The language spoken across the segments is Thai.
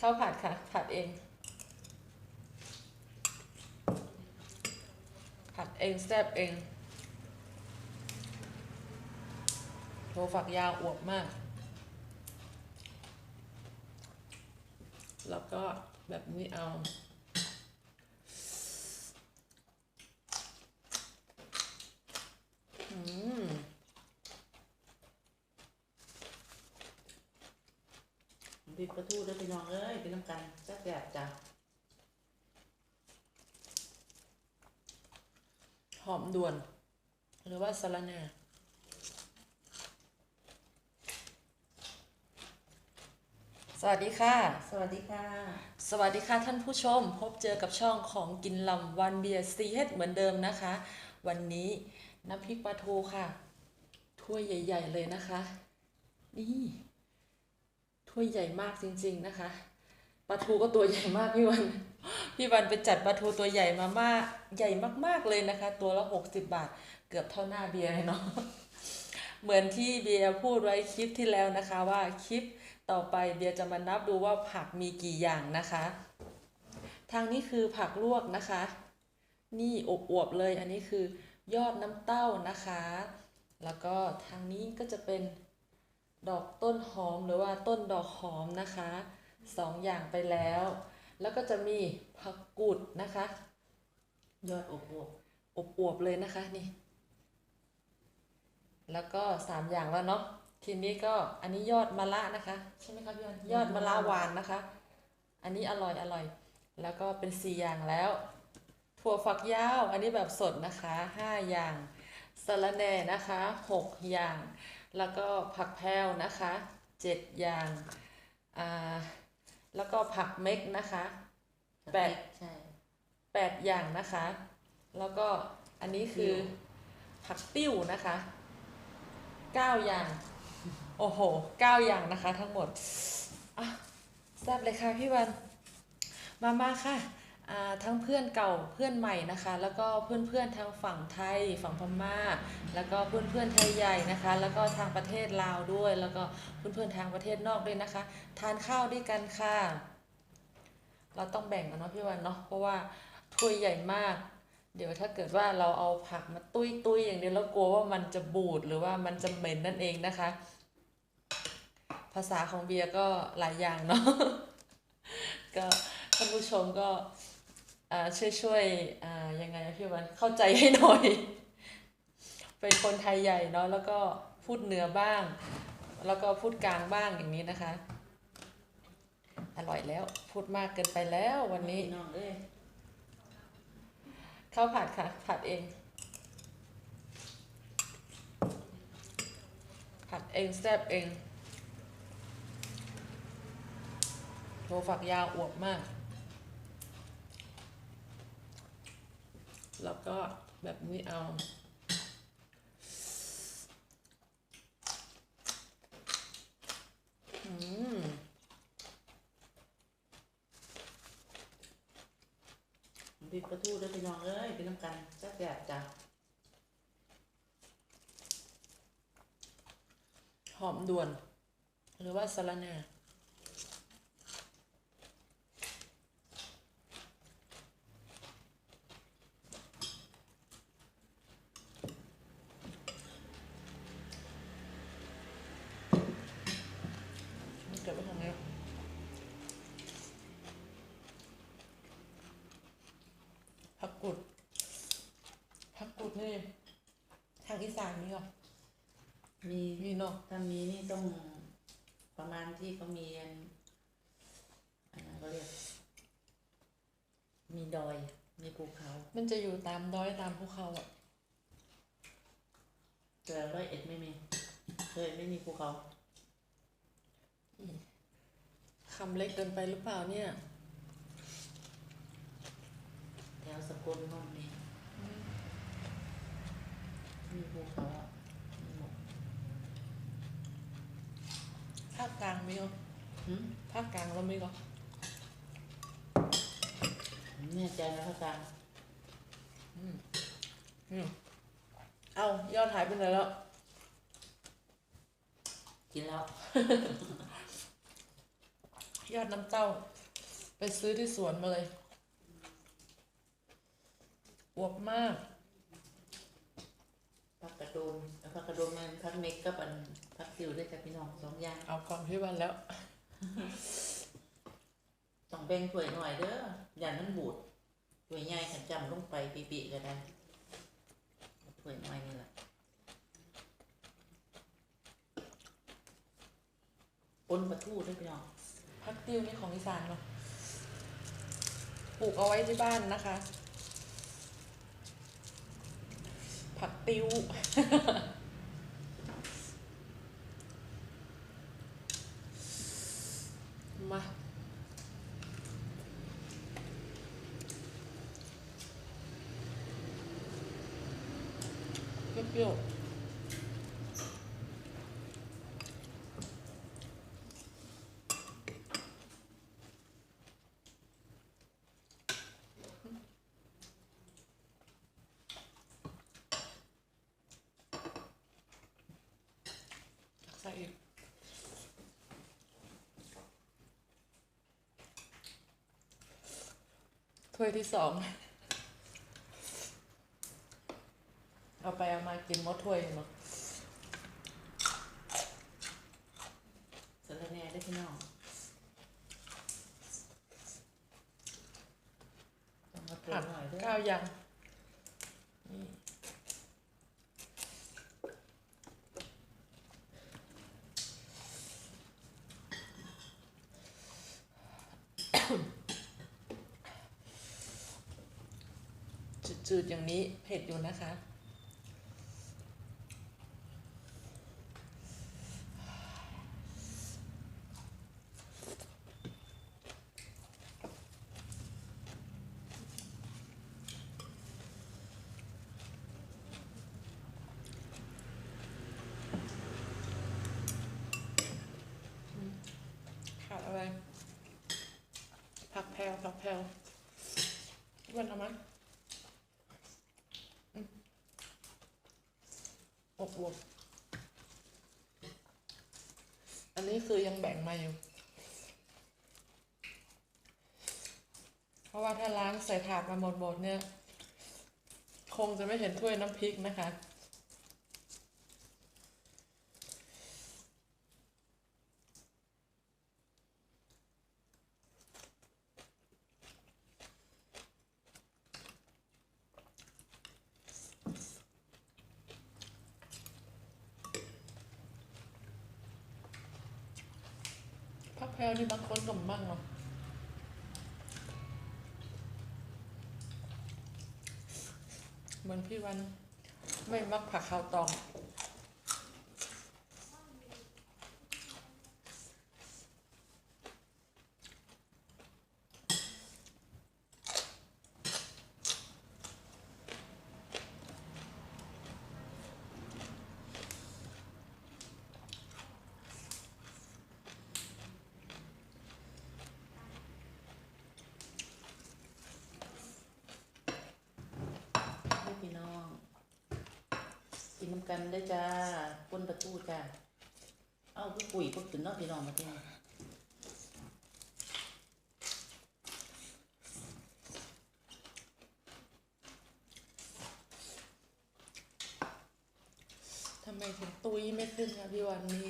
ข้าวผัดค่ะ ผัดเอง ผัดเองแซ่บเองโทฝักยาวอวบมาก แล้วก็แบบนี้เอา อืม ปิดประตูด้วยพี่น้องเอ้ยเป็นน้ำกันแซ่บๆจ้ะหอมด่วน หรือว่าสะระแหน่สวัสดีค่ะ สวัสดีค่ะ สวัสดีค่ะท่านผู้ชม พบเจอกับช่องของกินลำวันเบียร์ซีเฮดเหมือนเดิมนะคะ วันนี้น้ำพริกปลาทูค่ะ ถ้วยใหญ่ ๆ เลยนะคะ นี่ ถ้วยใหญ่มากจริง ๆนะคะปลาทูก็ตัวใหญ่มากพี่วันพี่วันไปจัดปลาทูตัวใหญ่มามากใหญ่มากๆเลยนะคะ ตัวละหกสิบบาท เกือบเท่าหน้าเบียร์เลยเนาะเหมือนที่เบียร์พูดไว้คลิปที่แล้วนะคะว่าคลิปต่อไปเบียร์จะมานับดูว่าผักมีกี่อย่างนะคะ ทางนี้คือผักลวกนะคะ นี่อบอวบๆเลยอันนี้คือยอดน้ำเต้านะคะ แล้วก็ทางนี้ก็จะเป็น ดอกต้นหอมหรือว่าต้นดอกหอมนะคะสองอย่างไปแล้ว แล้วก็จะมีผักกุดนะคะ ยอดอบอวบอบอวบเลยนะคะนี่ แล้วก็สามอย่างแล้วเนาะทีนี้ก็อันนี้ยอดมะระนะคะ ใช่ไหมคะพี่วันยอดมะระหวานนะคะ อันนี้อร่อยอร่อย แล้วก็เป็นสี่อย่างแล้ว ถั่วฝักยาว อันนี้แบบสดนะคะห้าอย่างสะระแหน่นะคะหกอย่าง แล้วก็ผักแพรวนะคะเจ็ดอย่างอ่าแล้วก็ผักเม็กนะคะแปดใช่แปดอย่างนะคะ แล้วก็อันนี้คือผักติ้วนะคะเก้าอย่าง โอ้โหเก้าอย่างนะคะทั้งหมดอะแซ่บเลยค่ะพี่วัน มามาค่ะอ่า ทั้งเพื่อนเก่าเพื่อนใหม่นะคะ แล้วก็เพื่อนเพื่อนๆทางฝั่งไทยฝั่งพม่า แล้วก็เพื่อนเพื่อนๆไทยใหญ่นะคะ แล้วก็ทางประเทศลาวด้วย แล้วก็เพื่อนเพื่อนๆทางประเทศนอกด้วยนะคะ ทานข้าวด้วยกันค่ะ เราต้องแบ่งกันเนาะพี่วันเนาะเพราะว่าถ้วยใหญ่มาก เดี๋ยวถ้าเกิดว่าเราเอาผักมาตุ้ยตุ้ยๆอย่างเดียวแล้วกลัวว่ามันจะบูดหรือว่ามันจะเหม็นนั่นเองนะคะ ภาษาของเบียร์ก็หลายอย่างเนาะก็ท่านผู้ชมก็ ช่วยช่วยๆอ่ายังไงนะพี่วันเข้าใจให้หน่อย เป็นคนไทยใหญ่เนาะแล้วก็พูดเหนือบ้าง แล้วก็พูดกลางบ้างอย่างนี้นะคะ อร่อยแล้วพูดมากเกินไปแล้ววันนี้พี่น้องเอ้ยข้าวผัดค่ะ ผัดเอง ผัดเองแซ่บเองโทฝักยาวอวบมาก แล้วก็แบบนี้เอา อืมปิดประตูด้วยพี่น้องเอ้ยเป็นน้ำกันแซ่บๆจ้ะหอมด่วน หรือว่าสะระแหน่เก็บไว้ทางนี้ผักกุดผักกุด นี่ทางอีสานนี่เหรอมีมีเนาะถ้ามีนี่ต้องประมาณที่เขามีอันอันนั้นเขาเรียก มีดอย มีภูเขา มันจะอยู่ตามดอยตามภูเขาอะแต่ร้อยเอ็ดไม่มีเลยไม่มีภูเขาคำเล็กเกินไปหรือเปล่าเนี่ย แถวสกลนนท์นี่ มีภูเขาอะมีหมดภาคกลางมีเหรอหืมภาคกลางเรามีเหรอแน่ใจนะพระอาจารย์อืมเอายอดหายไปไหนแล้ว กินแล้ว ยอดน้ำเต้า ไปซื้อที่สวนมาเลยอวบมากผักกระโดนแล้วผักกระโดนมันผักเม็กกับอันผักติวด้วยจ้ะพี่น้องสองอย่างเอาความพี่วันแล้ว ต้องแบ่งถ้วยหน่อยเด้ออย่ามันบูดถ้วยใหญ่ขันจำลงไปปีๆก็ได้ถ้วยน้อยนี่แหละปนปลาทูด้วยพี่น้องพักติวนี่ของอีสานเนาะปลูกเอาไว้ที่บ้านนะคะ ผักติวมา เปรี้ยวๆใส่อีก ถ้วยที่สอง เอาไปเอามากินหมดถ้วยเนาะสะระแหน่ด้วยพี่น้องต้องมาตัวผักหน่อยเด้อก้าวยังนี่ จืดอย่างนี้เผ็ดอยู่นะคะ ขาดอะไร ผักแพรวผักแพรวอ้วันเอามอืม อบอวบอันนี้คือยังแบ่งมาอยู่ เพราะว่าถ้าล้างใส่ถาดมาหมดหมดเนี่ย คงจะไม่เห็นถ้วยน้ำพริกนะคะ แพรวนี่บางคนก็มั่งเนาะเหมือนพี่วันไม่มักผักข้าวตอง ด้วยพี่น้อง กันได้จ้าปนประตูจ้าเอ้าคือปุ๋ยพวกถึงนอกพี่น้องมาที่ทำไมถึงตุยไม่ขึ้นคะพี่วันนี่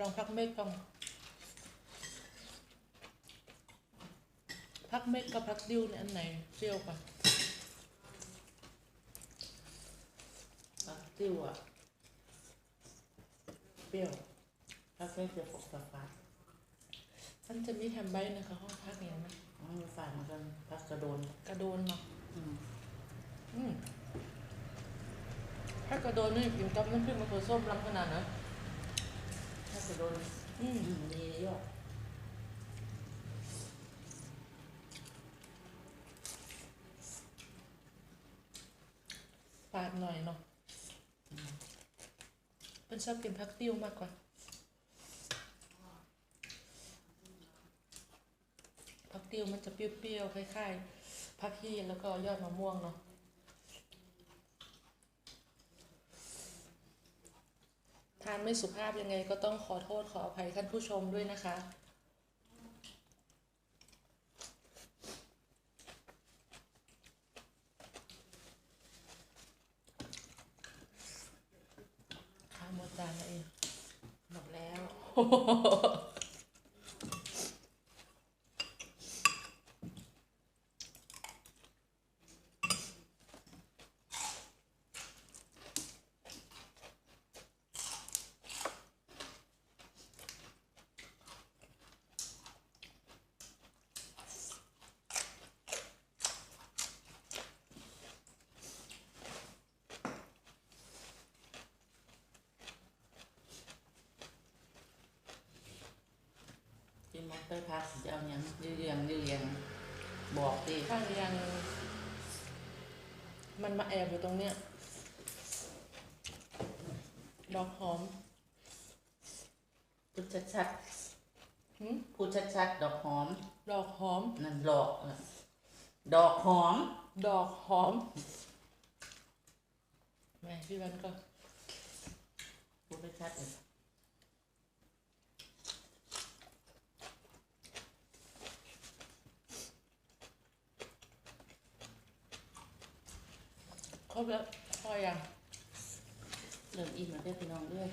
ลองพักเม็ดก่อนพักเม็ดกับพักดิ้วเนี่ยอันไหนเปรี้ยวกว่าปลาติ้วอะเปรี้ยวถ้าเคยเจอปกสฟาดมันจะมีแถมใบนะคะห้องพักเนี่ยนะอ๋อฝาดเหมือนกันพักกระโดนกระโดนเนาะอืมอืมถ้ากระโดนนี่กินกับน้ำพริกมะเขือส้มล้ำขนาดนะ ถ้ากระโดนอืมอืมดียอดปาดหน่อยเนาะเป็นชอบกินผักติ้วมากกว่าผักติ้วมันจะเปรี้ยวๆคล้ายๆผักชีแล้วก็ยอดมะม่วงเนาะทาน ไม่สุภาพยังไงก็ต้องขอโทษขออภัยท่านผู้ชมด้วยนะคะ ข้าวหมดจานแล้วเองหมดแล้ว มอเตอร์พักจะเอาหยังยืเรียงยืเรียงบอกดิข้างยังมันมาแอบอยู่ตรงเนี้ย ดอกหอมพูดชัดหืมๆพูดชัดๆดอกหอมดอกหอม นั่นหลอกน่ะดอกหอมดอกหอมแม่พี่วันก็พูดไม่ชัดเลย ครบแล้วพอยังเริ่มอิ่มแล้วเด้อพี่น้องเด้อ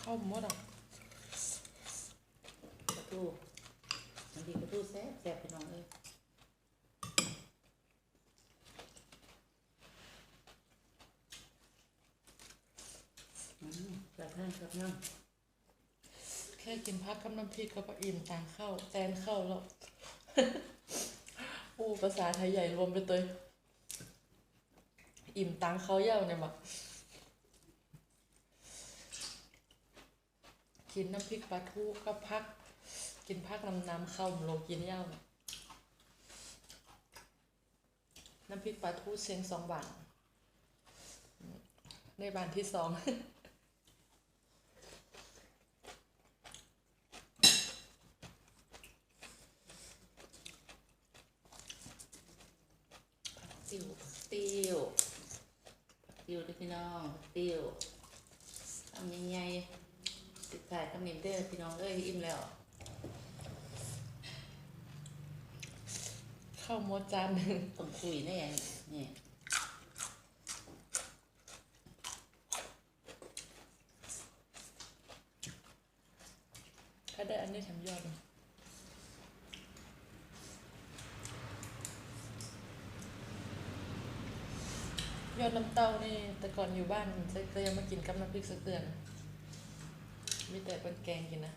เข้าหมดอะกระทู้มันดีกระทู้แซ่บแซ่บพี่น้องเอ้ยอืมแบบนั้นแบบนั้นแค่กินพักกับน้ำพริกก็ปอิ่มต่างเข้าแตนเข้าแล้ว โอ้ภาษาไทยใหญ่รวมไปตัวอิ่มตังเขาเย่าเนี่ยมากินน้ำพริกปลาทูก็พัก กินพักน้ำน้ำเข้าโลกินเย่าน่ะน้ำพริกปลาทูเชียงสองบาทในบานที่สอง ติวติวติวเด้อพี่ น้องติวทำยังไงติดถ่ายคำนิมเด้อพี่น้องเอ้ยอิ่มแล้วข้าวหมดจานหนึ่งต้องคุยแน่นี่ ถ้าได้อันนี้แถมยอดหนึ่งยอดน้ำเต้านี่ แต่ก่อนอยู่บ้านก็ยังมากินกับน้ำพริกสักเตือนมีแต่เป็นแกงกินนะ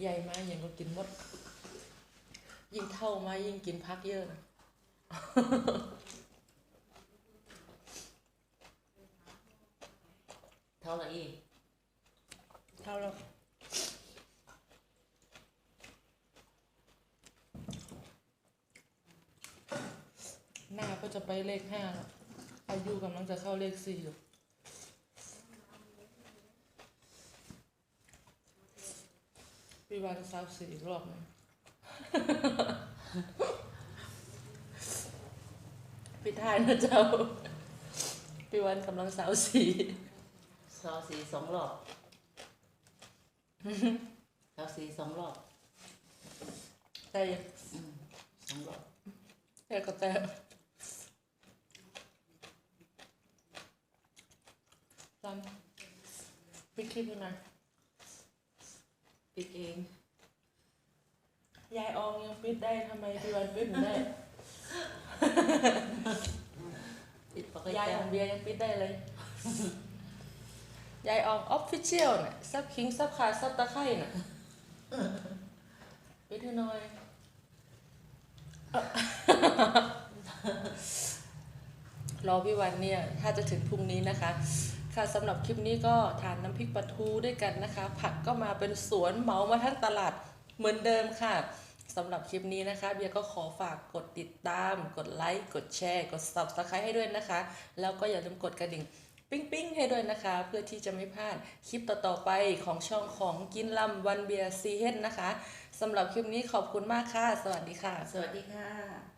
ใหญ่มาอย่างก็กินหมด ยิ่งเท่ามายิ่งกินพักเยอะนะเท่าไหร่อีกเท่าแล้วหน้าก็จะไปเลขห้าแล้ว อายุกำลังจะเข้าเลขสี่อยู่พี่วันสาวสี่อีกรอบหนึงพี่ทายนะเจ้า พี่วันกำลังสาวสี่ซอสีสองรอบซอสีสองรอบแต่อืมสองรอบแต่ก็แต่ จำปิดคลิปยังไงปิดเอง ยายอองยังปิดได้ทำไมพี่วันปิดไม่ได้ ปิดปกติยายของเบียร์ยังปิดได้เลย ยายอองออฟฟิเชียลน่ะซับคิงซับขาซับตะไคร่น่ะปิดให้หน่อยรอพี่วันเนี่ย ถ้าจะถึงพรุ่งนี้นะคะ ค่ะสำหรับคลิปนี้ก็ทานน้ำพริกปลาทูด้วยกันนะคะ ผักก็มาเป็นสวนเหมามาทั้งตลาดเหมือนเดิมค่ะสำหรับคลิปนี้นะคะเบียก็ขอฝากกดติดตาม กดไลค์กดแชร์ กด subscribe ให้ด้วยนะคะ แล้วก็อย่าลืมกดกระดิ่งปิ้งปิ้งให้ด้วยนะคะ เพื่อที่จะไม่พลาดคลิปต่อๆไปของช่องของกินลำวันเบียร์ซีเฮนนะคะสำหรับคลิปนี้ขอบคุณมากค่ะ สวัสดีค่ะ สวัสดีค่ะ